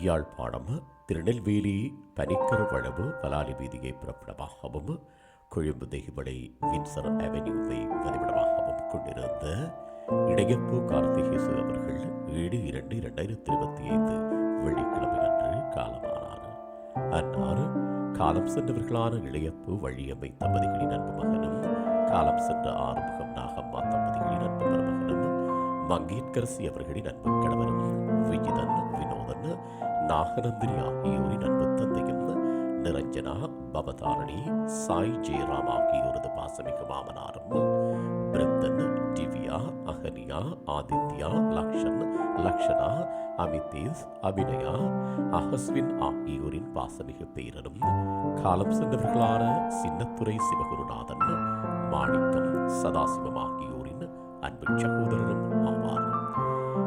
யாழ்ப்பாணம் திருநெல்வேலி பனிக்கரு வளவு பலாலி வீதியை பிறப்பிடமாகவும் கொழும்பு தெய்வடை வின்சர் அவென்யூவை பதிவிடமாகவும் கொண்டிருந்த இடையப்பு கார்த்திகேசு அவர்கள் ஏழு இரண்டு இரண்டாயிரத்தி இருபத்தி ஐந்து வெள்ளிக்கிழமை அன்று காலமானார். அன்னார் காலம் சென்றவர்களான இளையப்பு வழியம்மை தம்பதிகளின் அன்பு மகனும் காலம் சென்ற ஆறுமுகம் நாகம்மா தம்பதிகளின் அன்பு மருமகனும் மங்கேற்கரசி அவர்களின் அன்பு கணவரும் நாகநந்தினி ஆகியோரின் அன்பு தந்தையும் நிரஞ்சனா பவதாரணி சாய் ஜெயராம் ஆகியோரது பாசமிகு மாமனாரும் பிரந்தன் திவ்யா அகனியா ஆதித்யா லக்ஷன் லக்ஷனா அமிதேஷ் அபிநயா அகஸ்வின் ஆகியோரின் பாசமிகு பேரனும் காலம் சென்றவர்களான சின்னத்துறை சிவகுருநாதன் மாணிக்கம் சதாசிவம் ஆகியோரின் அன்பு சகோதரரும்.